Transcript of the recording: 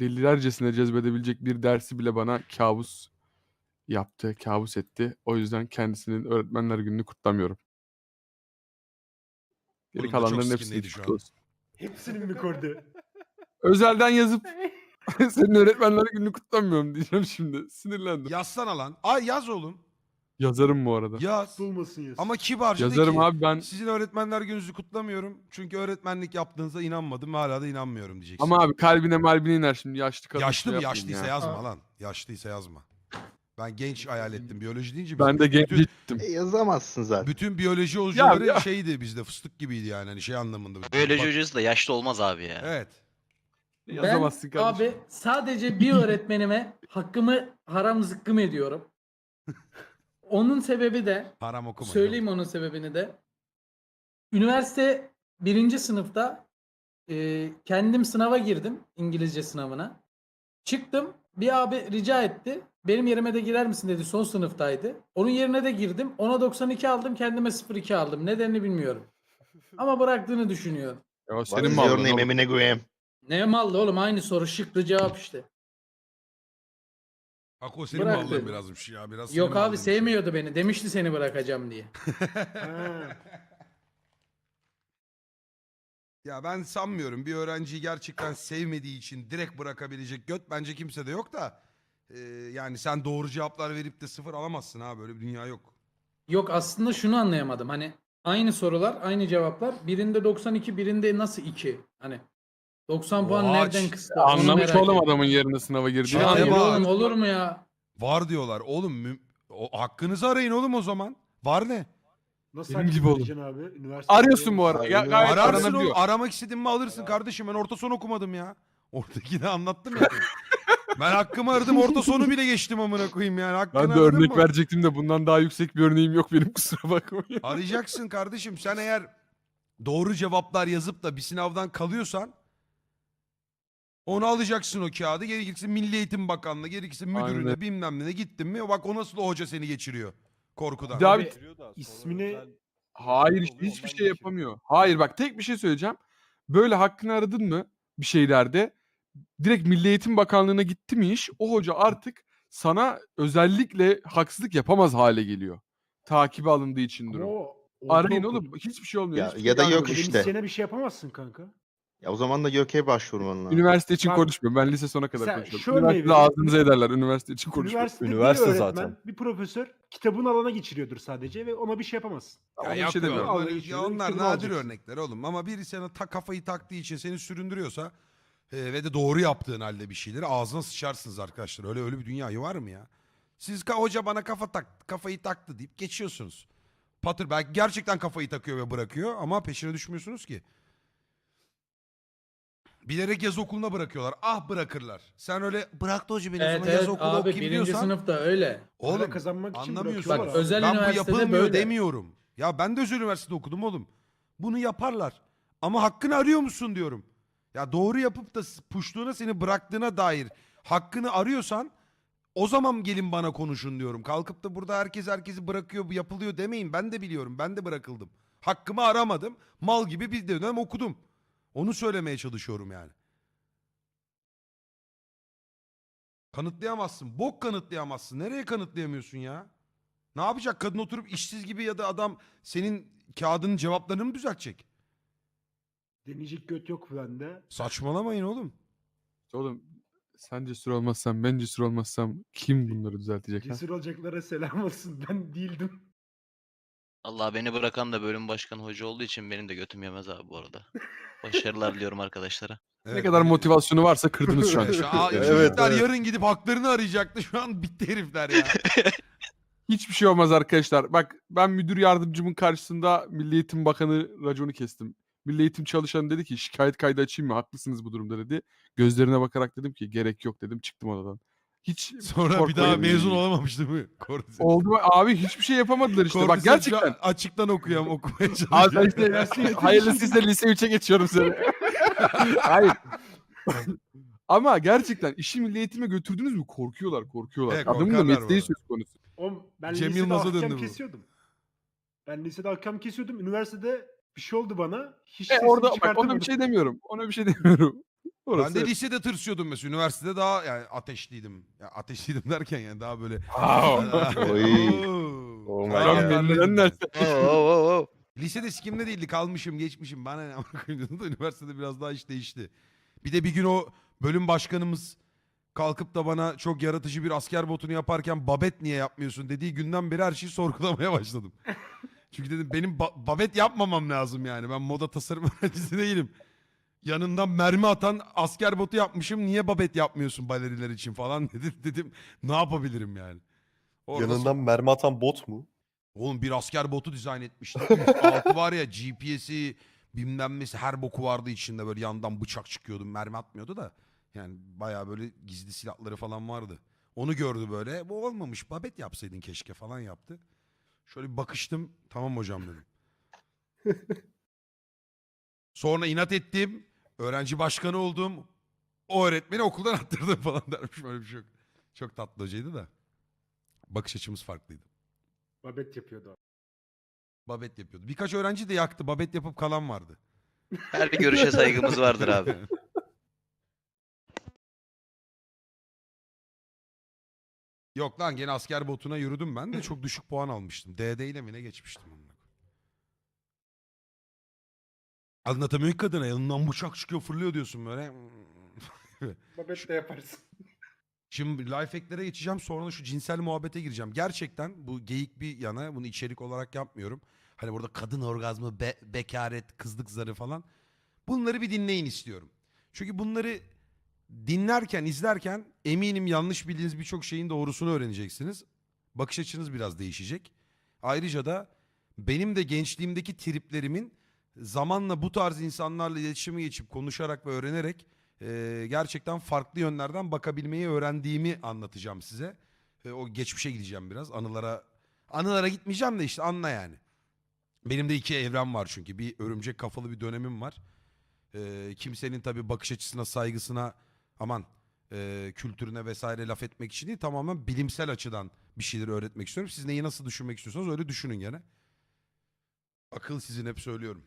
delilercesine cezbedebilecek bir dersi bile bana kabus yaptı, kabus etti. O yüzden kendisinin Öğretmenler Günü'nü kutlamıyorum. Geri Oğlum da çok kalanların hepsinin sikindeydi şu kutlu an. olsun. Hepsinin mi kordu? Özelden yazıp senin Öğretmenler Günü'nü kutlamıyorum diyeceğim şimdi. Sinirlendim. Yazsana lan. Ay yaz oğlum. Yazarım bu arada. Yaz. Bulmasın yazsın. Ama kibarca de Yazarım ki, abi ben. Sizin öğretmenler gününüzü kutlamıyorum. Çünkü öğretmenlik yaptığınıza inanmadım ve hala da inanmıyorum diyeceksin. Ama abi kalbine malbine iner şimdi yaşlı kadın. Yaşlı şey mı? yapmayın Yaşlıysa ya. yazma lan. Yaşlıysa yazma. Ben genç hayal ettim. Biyoloji deyince Ben de bütün, genç gittim. E, yazamazsın zaten. bütün biyoloji hocaları ya. şeydi bizde fıstık gibiydi yani hani şey anlamında. Biyoloji Bak- hocası da yaşlı olmaz abi ya. Evet. Yazamazsın ben kardeşim. abi sadece bir öğretmenime hakkımı haram zıkkım ediyorum. Onun sebebi de Haram okuma. söyleyeyim onun sebebini de. Üniversite birinci sınıfta e, kendim sınava girdim İngilizce sınavına. Çıktım bir abi rica etti. Benim yerime de girer misin dedi son sınıftaydı. Onun yerine de girdim. Ona 92 aldım kendime 02 aldım. Nedenini bilmiyorum. Ama bıraktığını düşünüyorum. Ya o Senin senin mi malın örneğim oğlum. Emine Graham. Ne mallı oğlum aynı soru şıklı cevap işte. Bak o senin Bırak mallığın dedi. birazmış ya. Biraz Yok abi mallığınmış. sevmiyordu beni. Demişti seni bırakacağım diye. Ya ben sanmıyorum bir öğrenciyi gerçekten sevmediği için direkt bırakabilecek göt bence kimse de yok da. e, yani sen doğru cevaplar verip de sıfır alamazsın ha böyle bir dünya yok. Yok aslında şunu anlayamadım. Hani aynı sorular, aynı cevaplar. Birinde 92, birinde nasıl 2? Hani 90 puan Oha, nereden kıstı? Onu Anlamış merak oğlum adamın yerine sınava girdiğini. Ya Hayır var. oğlum olur mu ya? Var diyorlar oğlum mü- o, hakkınızı arayın oğlum o zaman. Var ne? Nasıl Benim gibi oğlum. abi? Üniversite Arıyorsun bu arada. Ya, gayet Ararsın oğlum aranabiliyor. aramak istediğin mi alırsın kardeşim ben orta son okumadım ya. Ortaki de anlattım ya. ben hakkımı aradım orta sonu bile geçtim amına koyayım yani. Hakkını Ben de aradın örnek mı? verecektim de bundan daha yüksek bir örneğim yok benim kusura bakmayın. Arayacaksın kardeşim. Sen eğer doğru cevaplar yazıp da bir sınavdan kalıyorsan onu alacaksın o kağıdı. Gerekirse Milli Eğitim Bakanlığı, gerekirse müdürüne Aynen. bilmem ne gittin mi bak o nasıl o hoca seni geçiriyor korkudan. Bir daha Abi, bir- ismini Hayır işte hiçbir şey yapamıyor. Hayır bak tek bir şey söyleyeceğim. Böyle hakkını aradın mı bir şeylerde direkt Milli Eğitim Bakanlığı'na gitti mi iş o hoca artık sana özellikle haksızlık yapamaz hale geliyor. Takibe alındığı için ama durum. o Arayın oğlum hiçbir şey olmuyor. Ya- hiçbir ya şey da yok işte. Akademisyene bir şey yapamazsın kanka. Ya o zaman da YÖK'e başvurman lazım. Üniversite için Bak- konuşmuyorum. Ben lise sona kadar Sen konuşuyorum. şöyle Üniversitede ağzınıza ederler. Üniversite için konuşuyorum. Üniversitede Üniversite bir öğretmen, zaten. bir profesör kitabın alana geçiriyordur sadece ve ona bir şey yapamazsın. Ya, Ona bir şey yapıyor. demiyorum. Onlar- ya onlar nadir alacaksın. örnekler oğlum. Ama biri sana ta kafayı taktığı için seni süründürüyorsa e, ve de doğru yaptığın halde bir şeyleri ağzına sıçarsınız arkadaşlar. Öyle öyle bir dünya var mı ya? Siz ka- hoca bana kafa tak kafayı taktı deyip geçiyorsunuz. Patır belki gerçekten kafayı takıyor ve bırakıyor ama peşine düşmüyorsunuz ki. Bilerek yaz okuluna bırakıyorlar. Ah bırakırlar. Sen öyle bıraktı hoca beni o Evet zaman yaz evet okulu abi okuyayım birinci diyorsan. sınıfta öyle. Oğlum Para kazanmak için anlamıyorsun. bırakıyorlar Bak, özel ben bu üniversitede yapılmıyor böyle. demiyorum. Ya ben de özel üniversitede okudum oğlum. Bunu yaparlar. Ama hakkını arıyor musun diyorum. Ya doğru yapıp da puştuğuna seni bıraktığına dair hakkını arıyorsan o zaman gelin bana konuşun diyorum. Kalkıp da burada herkes herkesi bırakıyor bu yapılıyor demeyin. Ben de biliyorum. Ben de bırakıldım. Hakkımı aramadım. Mal gibi bir dönem okudum. Onu söylemeye çalışıyorum yani. Kanıtlayamazsın. Bok kanıtlayamazsın. Nereye kanıtlayamıyorsun ya? Ne yapacak? Kadın oturup işsiz gibi ya da adam senin kağıdının cevaplarını mı düzeltecek? Deneyecek göt yok bende. Saçmalamayın oğlum. Oğlum sen cesur olmazsan ben cesur olmazsam kim bunları düzeltecek ha? Cesur olacaklara selam olsun. Ben değildim. Allah beni bırakan da bölüm başkanı hoca olduğu için benim de götüm yemez abi bu arada. Başarılar diliyorum arkadaşlara. Ne kadar motivasyonu varsa kırdınız şu an. Evet, şu an- Evet, çocuklar evet. yarın gidip haklarını arayacaktı. Şu an bitti herifler ya. Hiçbir şey olmaz arkadaşlar. Bak ben müdür yardımcımın karşısında Milli Eğitim Bakanı raconu kestim. Milli Eğitim çalışanı dedi ki şikayet kaydı açayım mı? Haklısınız bu durumda dedi. Gözlerine bakarak dedim ki gerek yok dedim. Çıktım odadan. Hiç Sonra bir korkmayın. daha mezun olamamış değil mi? Kordi. Oldu mu? Abi hiçbir şey yapamadılar işte. Bak şu gerçekten. an açıktan okuyam okumaya Abi çalışıyorum. ben işte hayırlısıysa lise 3'e geçiyorum seni. Hayır. Ama gerçekten işi milli eğitime götürdünüz mü korkuyorlar korkuyorlar. Evet, Adamın da korkarlar bu mesleği arada. söz konusu. Oğlum ben Cem lisede Yılmaz'a ahkam döndü bu. kesiyordum. Ben lisede ahkam kesiyordum. Üniversitede bir şey oldu bana. Hiç E sesimi orada bak ona çıkartamadım. bir şey demiyorum. Ona bir şey demiyorum. Orası ben de lisede tırsıyordum mesela. Üniversitede daha yani ateşliydim. Ya ateşliydim derken yani daha böyle. Oh my Aynen. God. Lan benden derse. Oo, oo, oo. Lisede sikimde değildi kalmışım geçmişim bana ne amına koyayım diyordum da üniversitede biraz daha iş değişti. Bir de bir gün o bölüm başkanımız kalkıp da bana çok yaratıcı bir asker botunu yaparken babet niye yapmıyorsun dediği günden beri her şeyi sorgulamaya başladım. Çünkü dedim benim ba- babet yapmamam lazım yani ben moda tasarım öğrencisi değilim. Yanından mermi atan asker botu yapmışım niye babet yapmıyorsun baleriler için falan dedim. Dedim ne yapabilirim yani. Orada Yanından mermi atan bot mu? Oğlum bir asker botu dizayn etmiştim. Altı var ya GPS'i bilmem nesi her boku vardı içinde böyle yandan bıçak çıkıyordu mermi atmıyordu da. Yani bayağı böyle gizli silahları falan vardı. Onu gördü böyle bu olmamış babet yapsaydın keşke falan yaptı. Şöyle bir bakıştım tamam hocam dedim. Sonra inat ettim. Öğrenci başkanı oldum. O öğretmeni okuldan attırdım falan dermiş böyle bir şey yok. Çok tatlı hocaydı da. Bakış açımız farklıydı. Babet yapıyordu abi. Babet yapıyordu. Birkaç öğrenci de yaktı. Babet yapıp kalan vardı. Her görüşe saygımız vardır abi. Yok lan gene asker botuna yürüdüm ben de çok düşük puan almıştım. DD ile mi ne geçmiştim onunla. Anlatamıyor kadına yanından bıçak çıkıyor fırlıyor diyorsun böyle. Babet de yaparsın. Şimdi life hacklere geçeceğim sonra da şu cinsel muhabbete gireceğim. Gerçekten bu geyik bir yana bunu içerik olarak yapmıyorum. Hani burada kadın orgazmı, be- bekaret, kızlık zarı falan. Bunları bir dinleyin istiyorum. Çünkü bunları dinlerken, izlerken eminim yanlış bildiğiniz birçok şeyin doğrusunu öğreneceksiniz. Bakış açınız biraz değişecek. Ayrıca da benim de gençliğimdeki triplerimin zamanla bu tarz insanlarla iletişime geçip konuşarak ve öğrenerek e, gerçekten farklı yönlerden bakabilmeyi öğrendiğimi anlatacağım size. E, o geçmişe gideceğim biraz. Anılara anılara gitmeyeceğim de işte anla yani. Benim de iki evren var çünkü. Bir örümcek kafalı bir dönemim var. E, kimsenin tabii bakış açısına, saygısına, aman e, kültürüne vesaire laf etmek için değil. Tamamen bilimsel açıdan bir şeyleri öğretmek istiyorum. Siz neyi nasıl düşünmek istiyorsanız öyle düşünün gene. Akıl sizin hep söylüyorum.